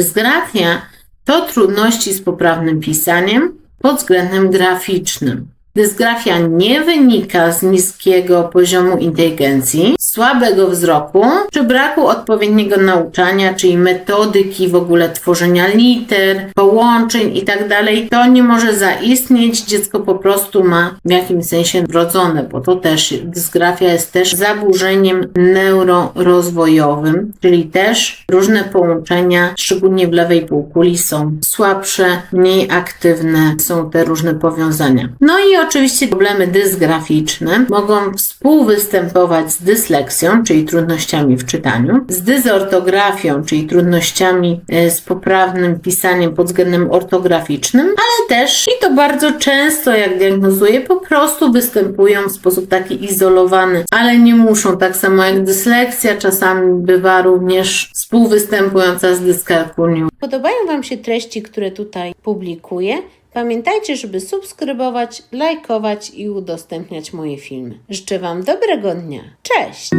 Dysgrafia to trudności z poprawnym pisaniem pod względem graficznym. Dysgrafia nie wynika z niskiego poziomu inteligencji, słabego wzroku czy braku odpowiedniego nauczania, czyli metodyki w ogóle tworzenia liter, połączeń itd. To nie może zaistnieć. Dziecko po prostu ma w jakimś sensie wrodzone, bo to też dysgrafia jest też zaburzeniem neurorozwojowym, czyli też różne połączenia, szczególnie w lewej półkuli, są słabsze, mniej aktywne, są te różne powiązania. No i oczywiście problemy dysgraficzne mogą współwystępować z dysleksją, czyli trudnościami w czytaniu, z dezortografią, czyli trudnościami e, z poprawnym pisaniem pod względem ortograficznym, ale też, i to bardzo często, jak diagnozuję, po prostu występują w sposób taki izolowany, ale nie muszą, tak samo jak dysleksja, czasami bywa również współwystępująca z dyskalkunią. Podobają Wam się treści, które tutaj publikuję? Pamiętajcie, żeby subskrybować, lajkować i udostępniać moje filmy. Życzę Wam dobrego dnia. Cześć!